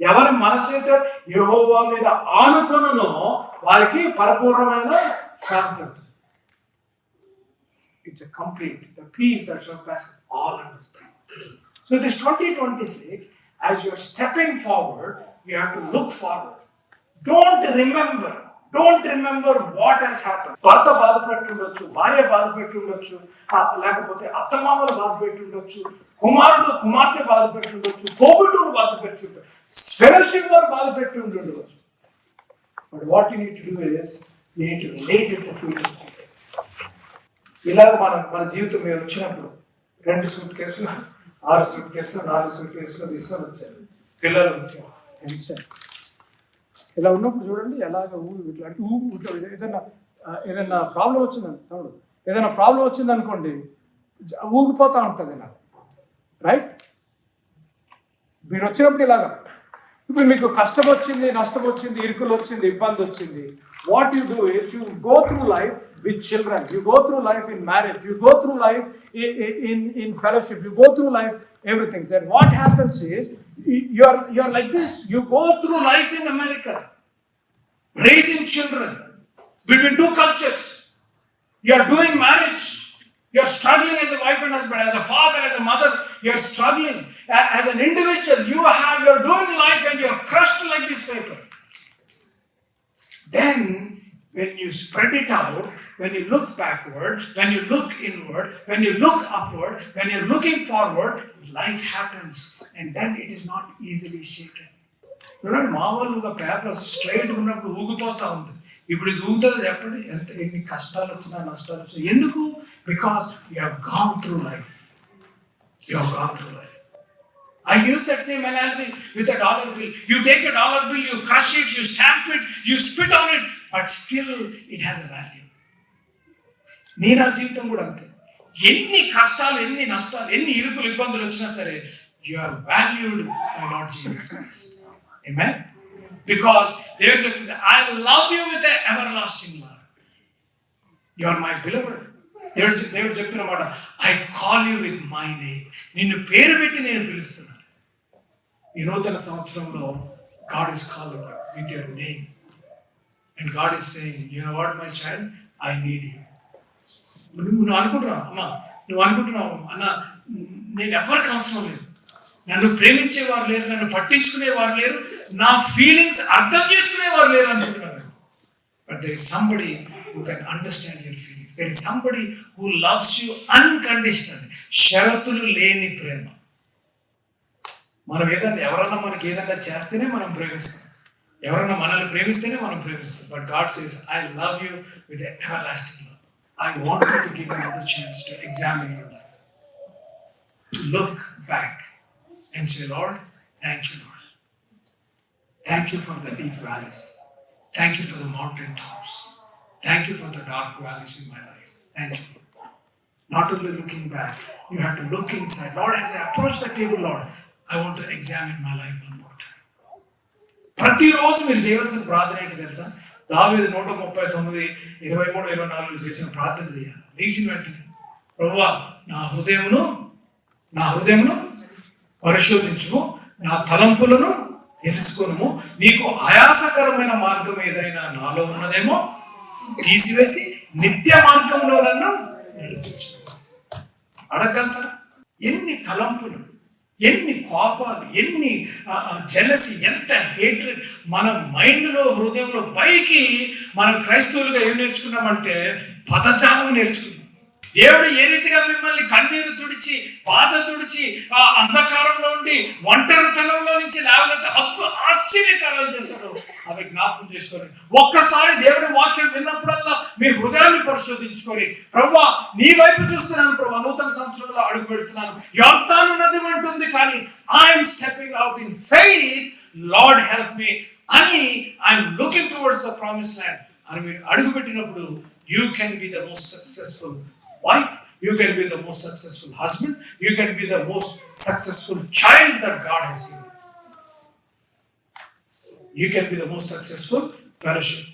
ఎవరి మనసు అయితే యహోవా మీద ఆనుకొనో వారికి పరిపూర్ణమైన శాంతి ఉంటుంది. It's complete the peace all so this twenty twenty six as your stepping forward you have to look forward don't remember don't remember what has happen భర్త బాధపెట్టి ఉండొచ్చు భార్య బాధపెట్టి ఉండొచ్చు లేకపోతే అత్తమామలు బాధపెట్టి ఉండొచ్చు కుమారుడు కుమార్తె బాధ పెట్టుండొచ్చు తోబుట్టుడు బాధ పెట్టుండొచ్చు ఫెలోషిప్ వారు బాధ పెట్టి ఉంటుండవచ్చు but what you need do is you need let it future ఇలాగ మనం మన జీవితం మీద వచ్చినప్పుడు రెండు సూట్ కేసులు ఆరు సూట్ కేసులు నాలుగు సూట్ కేసులు తీసుకొని వచ్చారు. పిల్లలు టెన్షన్ ఇలా ఉన్నప్పుడు చూడండి ఎలాగ ఊరు ఇట్లా అంటే ఊ ఇట్లా ఏదైనా ఏదైనా ప్రాబ్లం వచ్చిందని తమ్ముడు ఏదైనా ప్రాబ్లం వచ్చిందనుకోండి ఊగిపోతూ ఉంటుంది నాకు. రైట్ మీరు వచ్చినప్పుడు ఇలాగా. ఇప్పుడు మీకు కష్టం వచ్చింది నష్టం వచ్చింది ఇరుకులు వచ్చింది ఇబ్బంది వచ్చింది what you do is you go through life with children you go through life in marriage you go through life in in fellowship you go through life everything then what happens is you are like this you go through life in America raising children between two cultures you are doing marriage You're struggling as a wife and husband, as a father, as a mother. You're struggling as an individual. You have you're doing life and you're crushed like this paper. Then, when you spread it out, when you look backward, when you look inward, when you look upward, when you're looking forward, life happens, and then it is not easily shaken. చూడండి మామూలుగా paper straight ఉన్నప్పుడు ఊగిపోతూ ఉంది. ఇప్పుడు ఇది ఊగుతుంది చెప్పండి ఎంత ఎన్ని కష్టాలు వచ్చినా నష్టాలు వచ్చినా. ఎందుకు? Because you have gone through life you have gone through life I use that same analogy with a dollar bill you take a dollar bill you crush it you stamp it you spit on it but still it has a value నీ నా జీవితం కూడా అంతే. ఎన్ని కష్టాలు ఎన్ని నష్టాలు ఎన్ని ఇరుకులు ఇబ్బందులు వచ్చినా సరే you are valued by Lord Jesus Christ Amen? Because దేవుడు చెప్తుంది I love you with everlasting love you are my beloved దేవుడు చెప్- దేవుడు చెప్తున్నమాట I call you with my name నిన్ను పేరు పెట్టి నేను పిలుస్తున్నాను. ఈ నూతన సంవత్సరంలో God is call with your name and God is saying you know what my child I need you నువ్వు నువ్వు అనుకుంటున్నావు? అమ్మా నువ్వు అనుకుంటున్నావు? అన్న నేను ఎవరికి అవసరం లేదు. నన్ను ప్రేమించేవారు లేరు నన్ను పట్టించుకునేవారు లేరు. నా ఫీలింగ్స్ అర్థం చేసుకునేవారు లేరు అనుకుంటున్నాను but there is somebody who can understand your feelings there is somebody who loves you unconditional షరతులు లేని ప్రేమ. మనం ఏదన్నా ఎవరన్నా మనకి ఏదన్నా చేస్తేనే మనం ప్రేమిస్తాం. ఎవరన్నా మనల్ని ప్రేమిస్తేనే మనం ప్రేమిస్తాం. But God says I love you with everlasting love I want to give another chance to examine your life to look back and say Lord thank you Lord Thank you for the deep valleys. Thank you for the mountain tops. Thank you for the dark valleys in my life. Thank you. Not only looking back, you have to look inside. Lord, as I approach the table, Lord, I want to examine my life one more time. ప్రతిరోజు మీరు చేయవలసిన ప్రార్థన ఏంటి తెలుసా దావేది నూట ముప్పై తొమ్మిది ఇరవై మూడు ఇరవై నాలుగు చేసిన ప్రార్థన చేయాలి లేచిన వెంటనే ప్రభువా నా హృదయమును నా హృదయమును పరిశోధించుము నా తలంపులను తెలుసుకొనుము. నీకు ఆయాసకరమైన మార్గం ఏదైనా నాలో ఉన్నదేమో తీసివేసి నిత్య మార్గంలో నన్ను నడిపించు. అడగలుగుతారా ఎన్ని తలంపులు ఎన్ని కోపాలు ఎన్ని జలసి ఎంత హేట్రెడ్ మన మైండ్లో హృదయంలో పైకి మనం క్రైస్తవులుగా ఏం నేర్చుకున్నామంటే పదజాలం నేర్చుకున్నాం. దేవుడు ఏ రీతిగా మిమ్మల్ని కన్నీరు తుడిచి బాధ తుడిచి ఆ అంధకారంలో ఉండి వంట నుంచి లేవలైతే అద్భుత ఆశ్చర్యకారాలు చేశాడు. అవి జ్ఞాపకం చేసుకొని ఒక్కసారి దేవుడి వాక్యం విన్నప్పుడల్లా మీ హృదయాన్ని పరిశోధించుకొని ప్రభా నీ వైపు చూస్తున్నాను ప్రభా నూతన సంవత్సరంలో అడుగు పెడుతున్నాను. యోర్తాను నది ఉంటుంది కానీ I'm stepping out in faith Lord help me అని I'm looking towards the promise land అని మీరు అడుగు పెట్టినప్పుడు you can be the most successful wife you can be the most successful husband you can be the most successful child that God he's given You can be the most successful fellowship